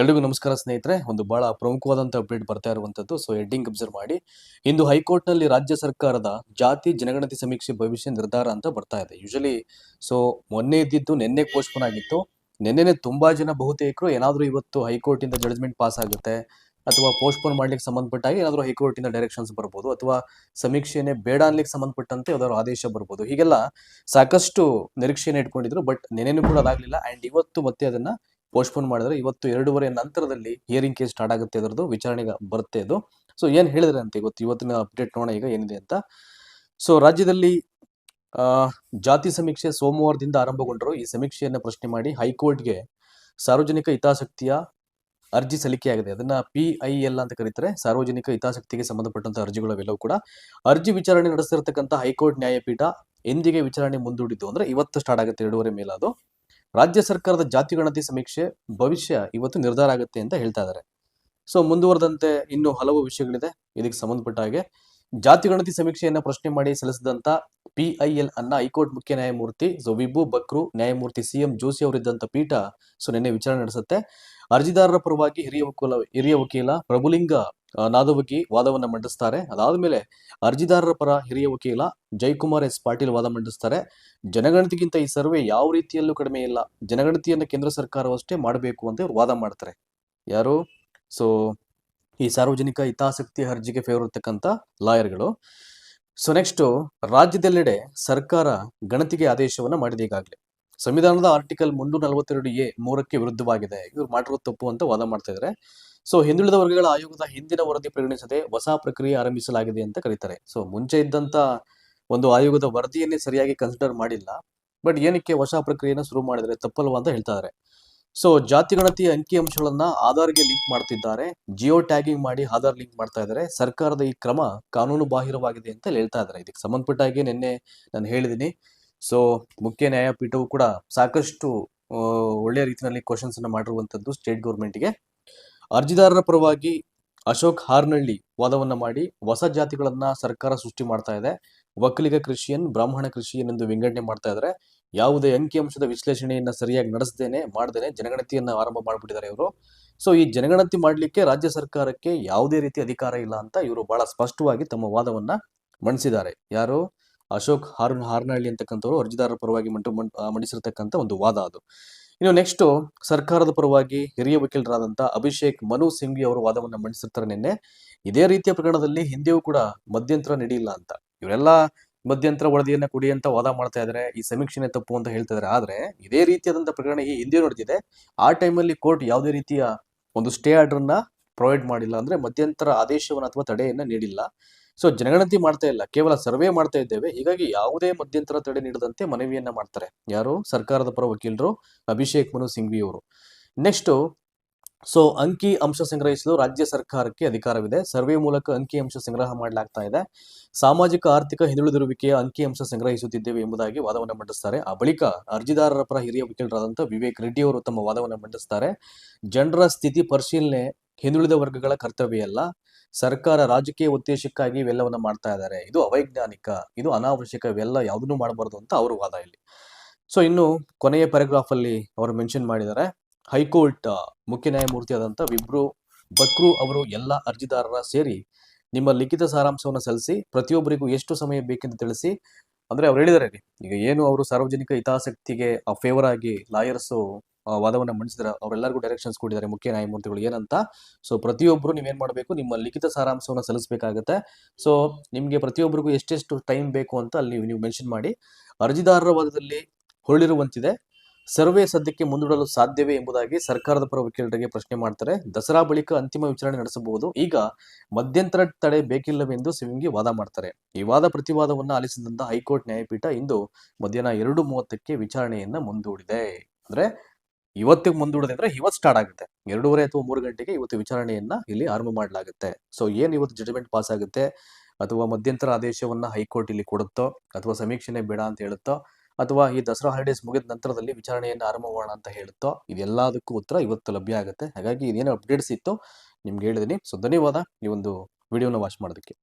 ಎಲ್ರಿಗೂ ನಮಸ್ಕಾರ ಸ್ನೇಹಿತರೆ. ಒಂದು ಬಹಳ ಪ್ರಮುಖವಾದಂಥ ಅಪ್ಡೇಟ್ ಬರ್ತಾ ಇರುವಂತದ್ದು ಸೊ ಹೆಡ್ಡಿಂಗ್ ಅಬ್ಸರ್ವ್ ಮಾಡಿ. ಇಂದು ಹೈಕೋರ್ಟ್ನಲ್ಲಿ ರಾಜ್ಯ ಸರ್ಕಾರದ ಜಾತಿ ಜನಗಣತಿ ಸಮೀಕ್ಷೆ ಭವಿಷ್ಯ ನಿರ್ಧಾರ ಅಂತ ಬರ್ತಾ ಇದೆ. ಯೂಶಲಿ ಸೊ ಮೊನ್ನೆ ಇದ್ದಿದ್ದು, ನಿನ್ನೆ ಪೋಸ್ಟ್ಪೋನ್ ಆಗಿತ್ತು. ನಿನ್ನೆನೆ ತುಂಬಾ ಜನ ಬಹುತೇಕರು ಏನಾದರೂ ಇವತ್ತು ಹೈಕೋರ್ಟ್ ಇಂದ ಜಡ್ಜ್ಮೆಂಟ್ ಪಾಸ್ ಆಗುತ್ತೆ, ಅಥವಾ ಪೋಸ್ಟ್ಪೋನ್ ಮಾಡ್ಲಿಕ್ಕೆ ಸಂಬಂಧಪಟ್ಟಾಗಿ ಏನಾದರೂ ಹೈಕೋರ್ಟ್ ಇಂದ ಡೈರೆಕ್ಷನ್ಸ್ ಬರ್ಬೋದು, ಅಥವಾ ಸಮೀಕ್ಷೆನೇ ಬೇಡ ಅನ್ಲಿಕ್ಕೆ ಸಂಬಂಧಪಟ್ಟಂತೆ ಯಾವ್ದಾದ್ರು ಆದೇಶ ಬರ್ಬೋದು. ಹೀಗೆಲ್ಲ ಸಾಕಷ್ಟು ನಿರೀಕ್ಷೆಯನ್ನು ಇಟ್ಕೊಂಡಿದ್ರು ಬಟ್ ನಿನ್ನೆನೂ ಕೂಡ ಅದಾಗ್ಲಿಲ್ಲ. ಅಂಡ್ ಇವತ್ತು ಮತ್ತೆ ಅದನ್ನ ಪೋಸ್ಟ್ಪೋನ್ ಮಾಡಿದ್ರೆ ಇವತ್ತು ಎರಡೂವರೆ ನಂತರದಲ್ಲಿ ಹಿಯರಿಂಗ್ ಕೇಸ್ ಸ್ಟಾರ್ಟ್ ಆಗುತ್ತೆ ಅದರದ್ದು ವಿಚಾರಣೆಗೆ ಬರುತ್ತೆ ಅದು. ಸೊ ಏನು ಹೇಳಿದ್ರೆ ಅಂತ ಇವತ್ತು ಇವತ್ತಿನ ಅಪ್ಡೇಟ್ ನೋಡೋಣ ಈಗ ಏನಿದೆ ಅಂತ. ಸೊ ರಾಜ್ಯದಲ್ಲಿ ಜಾತಿ ಸಮೀಕ್ಷೆ ಸೋಮವಾರದಿಂದ ಆರಂಭಗೊಂಡರು. ಈ ಸಮೀಕ್ಷೆಯನ್ನು ಪ್ರಶ್ನೆ ಮಾಡಿ ಹೈಕೋರ್ಟ್ಗೆ ಸಾರ್ವಜನಿಕ ಹಿತಾಸಕ್ತಿಯ ಅರ್ಜಿ ಸಲ್ಲಿಕೆಯಾಗಿದೆ. ಅದನ್ನ ಪಿ ಐ ಎಲ್ ಅಂತ ಕರೀತಾರೆ. ಸಾರ್ವಜನಿಕ ಹಿತಾಸಕ್ತಿಗೆ ಸಂಬಂಧಪಟ್ಟಂತ ಅರ್ಜಿಗಳು ಕೂಡ ಅರ್ಜಿ ವಿಚಾರಣೆ ನಡೆಸ್ತಿರ್ತಕ್ಕಂಥ ಹೈಕೋರ್ಟ್ ನ್ಯಾಯಪೀಠ ಎಂದಿಗೆ ವಿಚಾರಣೆ ಮುಂದೂಡಿದ್ದು ಅಂದ್ರೆ ಇವತ್ತು ಸ್ಟಾರ್ಟ್ ಆಗುತ್ತೆ ಎರಡೂವರೆ ಮೇಲೆ ಅದು. ರಾಜ್ಯ ಸರ್ಕಾರದ ಜಾತಿ ಗಣತಿ ಸಮೀಕ್ಷೆ ಭವಿಷ್ಯ ಇವತ್ತು ನಿರ್ಧಾರ ಆಗುತ್ತೆ ಅಂತ ಹೇಳ್ತಾ ಇದ್ದಾರೆ. ಸೊ ಮುಂದುವರೆದಂತೆ ಇನ್ನು ಹಲವು ವಿಷಯಗಳಿದೆ. ಇದಕ್ಕೆ ಸಂಬಂಧಪಟ್ಟ ಹಾಗೆ ಜಾತಿ ಗಣತಿ ಸಮೀಕ್ಷೆಯನ್ನ ಪ್ರಶ್ನೆ ಮಾಡಿ ಸಲ್ಲಿಸಿದಂತ ಪಿ ಐ ಅನ್ನ ಹೈಕೋರ್ಟ್ ಮುಖ್ಯ ನ್ಯಾಯಮೂರ್ತಿ ಸೊ ವಿಭು ಬಕ್ರು, ನ್ಯಾಯಮೂರ್ತಿ ಸಿ ಎಂ ಜೋಶಿ ಅವರಿದ್ದಂತ ಪೀಠ ಸೊ ನಿನ್ನೆ ವಿಚಾರಣೆ ನಡೆಸುತ್ತೆ. ಅರ್ಜಿದಾರರ ಪರವಾಗಿ ಹಿರಿಯ ವಕೀಲ ಹಿರಿಯ ವಕೀಲ ಪ್ರಭುಲಿಂಗ ನಾದವಗಿ ವಾದವನ್ನ ಮಂಡಿಸ್ತಾರೆ. ಅದಾದ್ಮೇಲೆ ಅರ್ಜಿದಾರರ ಪರ ಹಿರಿಯ ವಕೀಲ ಜಯಕುಮಾರ್ ಎಸ್ ಪಾಟೀಲ್ ವಾದ ಮಂಡಿಸ್ತಾರೆ. ಜನಗಣತಿಗಿಂತ ಈ ಸರ್ವೆ ಯಾವ ರೀತಿಯಲ್ಲೂ ಕಡಿಮೆ ಇಲ್ಲ. ಜನಗಣತಿಯನ್ನು ಕೇಂದ್ರ ಸರ್ಕಾರವಷ್ಟೇ ಮಾಡಬೇಕು ಅಂತ ವಾದ ಮಾಡ್ತಾರೆ. ಯಾರು? ಸೊ, ಈ ಸಾರ್ವಜನಿಕ ಹಿತಾಸಕ್ತಿ ಅರ್ಜಿಗೆ ಫೇವರ್ ಇರ್ತಕ್ಕಂಥ ಲಾಯರ್ಗಳು. ಸೊ ನೆಕ್ಸ್ಟು ರಾಜ್ಯದೆಲ್ಲೆಡೆ ಸರ್ಕಾರ ಗಣತಿಗೆ ಆದೇಶವನ್ನ ಮಾಡಿದೆ ಈಗಾಗಲೇ ಸಂವಿಧಾನದ ಆರ್ಟಿಕಲ್ ಮುನ್ನೂರ ನಲವತ್ತೆರಡು ಎ ಮೂರಕ್ಕೆ ವಿರುದ್ಧವಾಗಿದೆ. ಇವ್ರು ಮಾಡಿರೋ ತಪ್ಪು ಅಂತ ವಾದ ಮಾಡ್ತಾ ಇದ್ದಾರೆ ಸೊ ಹಿಂದುಳಿದ ವರ್ಗಗಳ ಆಯೋಗದ ಹಿಂದಿನ ವರದಿ ಪರಿಗಣಿಸದೆ ಹೊಸ ಪ್ರಕ್ರಿಯೆ ಆರಂಭಿಸಲಾಗಿದೆ ಅಂತ ಕರೀತಾರೆ. ಸೊ ಮುಂಚೆ ಇದ್ದಂತ ಒಂದು ಆಯೋಗದ ವರದಿಯನ್ನೇ ಸರಿಯಾಗಿ ಕನ್ಸಿಡರ್ ಮಾಡಿಲ್ಲ. ಬಟ್ ಏನಕ್ಕೆ ಹೊಸ ಪ್ರಕ್ರಿಯೆನ ಶುರು ಮಾಡಿದ್ರೆ ತಪ್ಪಲ್ವಾ ಅಂತ ಹೇಳ್ತಾ ಇದ್ದಾರೆ ಸೊ ಜಾತಿ ಅಂಕಿ ಅಂಶಗಳನ್ನ ಆಧಾರ್ಗೆ ಲಿಂಕ್ ಮಾಡ್ತಿದ್ದಾರೆ. ಜಿಯೋ ಟ್ಯಾಗಿಂಗ್ ಮಾಡಿ ಆಧಾರ್ ಲಿಂಕ್ ಮಾಡ್ತಾ ಇದ್ದಾರೆ. ಸರ್ಕಾರದ ಈ ಕ್ರಮ ಕಾನೂನು ಬಾಹಿರವಾಗಿದೆ ಅಂತ ಹೇಳ್ತಾ ಇದ್ದಾರೆ. ಇದಕ್ಕೆ ಸಂಬಂಧಪಟ್ಟ ಹಾಗೆ ನಿನ್ನೆ ನಾನು ಹೇಳಿದ್ದೀನಿ. ಸೊ ಮುಖ್ಯ ನ್ಯಾಯಪೀಠವು ಕೂಡ ಸಾಕಷ್ಟು ಒಳ್ಳೆಯ ರೀತಿಯಲ್ಲಿ ಕ್ವಶನ್ಸ್ ಅನ್ನ ಮಾಡಿರುವಂತದ್ದು ಸ್ಟೇಟ್ ಗೌರ್ಮೆಂಟ್ಗೆ ಅರ್ಜಿದಾರರ ಪರವಾಗಿ ಅಶೋಕ್ ಹಾರ್ನಳ್ಳಿ ವಾದವನ್ನ ಮಾಡಿ ಹೊಸ ಜಾತಿಗಳನ್ನ ಸರ್ಕಾರ ಸೃಷ್ಟಿ ಮಾಡ್ತಾ ಇದೆ. ಒಕ್ಕಲಿಗ ಕ್ರಿಶ್ಚಿಯನ್ ಬ್ರಾಹ್ಮಣ ಕ್ರಿಶ್ಚಿಯನ್ ಎಂದು ವಿಂಗಡಣೆ ಮಾಡ್ತಾ ಇದ್ದಾರೆ. ಯಾವುದೇ ಅಂಕಿಅಂಶದ ವಿಶ್ಲೇಷಣೆಯನ್ನ ಸರಿಯಾಗಿ ನಡೆಸದೇನೆ, ಮಾಡದೇನೆ ಜನಗಣತಿಯನ್ನ ಆರಂಭ ಮಾಡಿಬಿಟ್ಟಿದ್ದಾರೆ ಇವರು. ಸೊ ಈ ಜನಗಣತಿ ಮಾಡಲಿಕ್ಕೆ ರಾಜ್ಯ ಸರ್ಕಾರಕ್ಕೆ ಯಾವುದೇ ರೀತಿ ಅಧಿಕಾರ ಇಲ್ಲ ಅಂತ ಇವರು ಬಹಳ ಸ್ಪಷ್ಟವಾಗಿ ತಮ್ಮ ವಾದವನ್ನ ಮಂಡಿಸಿದ್ದಾರೆ ಯಾರು? ಅಶೋಕ್ ಹಾರ್ ಹಾರ್ನಹಳ್ಳಿ ಅಂತಕ್ಕಂಥವ್ರು ಅರ್ಜಿದಾರರ ಪರವಾಗಿ ಮಂಟು ಮಂಡಿಸಿರ್ತಕ್ಕಂಥ ಒಂದು ವಾದ ಅದು. ಇನ್ನು ನೆಕ್ಸ್ಟ್ ಸರ್ಕಾರದ ಪರವಾಗಿ ಹಿರಿಯ ವಕೀಲರಾದಂಥ ಅಭಿಷೇಕ್ ಮನು ಸಿಂಘ್ವಿ ಅವರು ವಾದವನ್ನ ಮಂಡಿಸಿರ್ತಾರೆ ನಿನ್ನೆ. ಇದೇ ರೀತಿಯ ಪ್ರಕರಣದಲ್ಲಿ ಹಿಂದೆಯೂ ಕೂಡ ಮಧ್ಯಂತರ ನಡೆಯಿಲ್ಲ ಅಂತ. ಇವರೆಲ್ಲ ಮಧ್ಯಂತರ ವರದಿಯನ್ನ ಕೊಡಿ ಅಂತ ವಾದ ಮಾಡ್ತಾ ಇದ್ದಾರೆ ಈ ಸಮೀಕ್ಷೆನೇ ತಪ್ಪು ಅಂತ ಹೇಳ್ತಾ ಇದ್ದಾರೆ ಆದ್ರೆ ಇದೇ ರೀತಿಯಾದಂತಹ ಪ್ರಕರಣ ಈ ಹಿಂದೆ ನಡೆದಿದೆ ಆ ಟೈಮಲ್ಲಿ ಕೋರ್ಟ್ ಯಾವುದೇ ರೀತಿಯ ಒಂದು ಸ್ಟೇ ಆರ್ಡರ್ನ ಪ್ರೊವೈಡ್ ಮಾಡಿಲ್ಲ ಅಂದ್ರೆ ಮಧ್ಯಂತರ ಆದೇಶವನ್ನು ಅಥವಾ ತಡೆಯನ್ನ ನೀಡಿಲ್ಲ. ಸೊ, ಜನಗಣತಿ ಮಾಡ್ತಾ ಇಲ್ಲ, ಕೇವಲ ಸರ್ವೆ ಮಾಡ್ತಾ ಇದ್ದೇವೆ, ಹೀಗಾಗಿ ಯಾವುದೇ ಮಧ್ಯಂತರ ತಡೆ ನೀಡದಂತೆ ಮನವಿಯನ್ನ ಮಾಡ್ತಾರೆ. ಯಾರು? ಸರ್ಕಾರದ ಪರ ವಕೀಲರು, ಅಭಿಷೇಕ್ ಮನು ಸಿಂಘ್ವಿ ಅವರು ನೆಕ್ಸ್ಟ್ ಸೊ ಅಂಕಿ ಅಂಶ ಸಂಗ್ರಹಿಸಲು ರಾಜ್ಯ ಸರ್ಕಾರಕ್ಕೆ ಅಧಿಕಾರವಿದೆ. ಸರ್ವೆ ಮೂಲಕ ಅಂಕಿ ಅಂಶ ಸಂಗ್ರಹ ಮಾಡಲಾಗ್ತಾ ಇದೆ. ಸಾಮಾಜಿಕ, ಆರ್ಥಿಕ ಹಿಂದುಳಿದಿರುವಿಕೆಯ ಅಂಕಿ ಅಂಶ ಸಂಗ್ರಹಿಸುತ್ತಿದ್ದೇವೆ ಎಂಬುದಾಗಿ ವಾದವನ್ನು ಮಂಡಿಸ್ತಾರೆ. ಆ ಬಳಿಕ ಅರ್ಜಿದಾರರ ಪರ ಹಿರಿಯ ವಕೀಲರಾದಂಥ ವಿವೇಕ್ ರೆಡ್ಡಿ ಅವರು ತಮ್ಮ ವಾದವನ್ನು ಮಂಡಿಸ್ತಾರೆ. ಜನರ ಸ್ಥಿತಿ ಪರಿಶೀಲನೆ ಹಿಂದುಳಿದ ವರ್ಗಗಳ ಕರ್ತವ್ಯ ಅಲ್ಲ. ಸರ್ಕಾರ ರಾಜಕೀಯ ಉದ್ದೇಶಕ್ಕಾಗಿ ಇವೆಲ್ಲವನ್ನು ಮಾಡ್ತಾ ಇದ್ದಾರೆ. ಇದು ಅವೈಜ್ಞಾನಿಕ, ಇದು ಅನಾವಶ್ಯಕ, ಇವೆಲ್ಲ ಯಾವುದನ್ನು ಮಾಡಬಾರದು ಅಂತ ಅವರು ವಾದ ಇಲ್ಲಿ. ಸೊ ಇನ್ನು ಕೊನೆಯ ಪ್ಯಾರಾಗ್ರಾಫ್ ಅಲ್ಲಿ ಅವರು ಮೆನ್ಷನ್ ಮಾಡಿದ್ದಾರೆ. ಹೈಕೋರ್ಟ್ ಮುಖ್ಯ ನ್ಯಾಯಮೂರ್ತಿ ಆದಂತ ವಿಬ್ರು ಬಕ್ರು ಅವರು ಎಲ್ಲ ಅರ್ಜಿದಾರರ ಸೇರಿ ನಿಮ್ಮ ಲಿಖಿತ ಸಾರಾಂಶವನ್ನು ಸಲ್ಲಿಸಿ ಪ್ರತಿಯೊಬ್ಬರಿಗೂ ಎಷ್ಟು ಸಮಯ ಬೇಕೆಂದು ತಿಳಿಸಿ. ಅಂದ್ರೆ ಅವ್ರು ಹೇಳಿದ್ದಾರೆ ಈಗ ಏನು ಅವರು ಸಾರ್ವಜನಿಕ ಹಿತಾಸಕ್ತಿಗೆ ಫೇವರ್ ಆಗಿ ಲಾಯರ್ಸ್ ವಾದವನ್ನ ಮಂಡಿಸಿದ್ರೆ ಅವರೆಲ್ಲರಿಗೂ ಡೈರೆಕ್ಷನ್ಸ್ ಕೊಟ್ಟಿದ್ದಾರೆ ಮುಖ್ಯ ನ್ಯಾಯಮೂರ್ತಿಗಳು ಏನಂತ. ಸೊ ಪ್ರತಿಯೊಬ್ಬರು ನೀವೇನು ಮಾಡಬೇಕು, ನಿಮ್ಮ ಲಿಖಿತ ಸಾರಾಂಶವನ್ನು ಸಲ್ಲಿಸಬೇಕಾಗುತ್ತೆ. ಸೊ ನಿಮಗೆ ಪ್ರತಿಯೊಬ್ಬರಿಗೂ ಎಷ್ಟೆಷ್ಟು ಟೈಮ್ ಬೇಕು ಅಂತ ಅಲ್ಲಿ ನೀವು ಮೆನ್ಷನ್ ಮಾಡಿ. ಅರ್ಜಿದಾರರ ವಾದದಲ್ಲಿ ಹೊರಳಿರುವಂತಿದೆ. ಸರ್ವೆ ಸದ್ಯಕ್ಕೆ ಮುಂದೂಡಲು ಸಾಧ್ಯವೇ ಎಂಬುದಾಗಿ ಸರ್ಕಾರದ ಪರ ವಕೀಲರಿಗೆ ಪ್ರಶ್ನೆ ಮಾಡ್ತಾರೆ. ದಸರಾ ಬಳಿಕ ಅಂತಿಮ ವಿಚಾರಣೆ ನಡೆಸಬಹುದು. ಈಗ ಮಧ್ಯಂತರ ತಡೆ ಬೇಕಿಲ್ಲವೆಂದು ಸಿವಿಂಗಿ ವಾದ ಮಾಡ್ತಾರೆ. ಈ ವಾದ ಪ್ರತಿವಾದವನ್ನ ಆಲಿಸಿದಂತ ಹೈಕೋರ್ಟ್ ನ್ಯಾಯಪೀಠ ಇಂದು ಮಧ್ಯಾಹ್ನ ಎರಡು ಮೂವತ್ತಕ್ಕೆ ವಿಚಾರಣೆಯನ್ನ ಮುಂದೂಡಿದೆ. ಅಂದ್ರೆ ಇವತ್ತಿಗೆ ಮುಂದೂಡಿದೆ ಅಂದ್ರೆ ಇವತ್ತು ಸ್ಟಾರ್ಟ್ ಆಗುತ್ತೆ. ಎರಡೂವರೆ ಅಥವಾ ಮೂರು ಗಂಟೆಗೆ ಇವತ್ತು ವಿಚಾರಣೆಯನ್ನ ಇಲ್ಲಿ ಆರಂಭ ಮಾಡಲಾಗುತ್ತೆ. ಸೊ ಏನ್ ಇವತ್ತು ಜಡ್ಜ್ಮೆಂಟ್ ಪಾಸ್ ಆಗುತ್ತೆ? ಅಥವಾ ಮಧ್ಯಂತರ ಆದೇಶವನ್ನ ಹೈಕೋರ್ಟ್ ಇಲ್ಲಿ ಕೊಡುತ್ತೋ? ಅಥವಾ ಸಮೀಕ್ಷೆನೆ ಬೇಡ ಅಂತ ಹೇಳುತ್ತೋ? ಅಥವಾ ಈ ದಸರಾ ಹಾಲಿಡೇಸ್ ಮುಗಿದ ನಂತರದಲ್ಲಿ ವಿಚಾರಣೆಯನ್ನು ಆರಂಭ ಮಾಡೋಣ ಅಂತ ಹೇಳುತ್ತೋ, ಇದೆಲ್ಲದಕ್ಕೂ ಉತ್ತರ ಇವತ್ತು ಲಭ್ಯ ಆಗುತ್ತೆ. ಹಾಗಾಗಿ ಇದೇನು ಅಪ್ಡೇಟ್ಸ್ ಇತ್ತು, ನಿಮ್ಗೆ ಹೇಳಿದೀನಿ. ಸೊ, ಧನ್ಯವಾದ ಈ ಒಂದು ವಿಡಿಯೋನ ವಾಚ್ ಮಾಡೋದಕ್ಕೆ.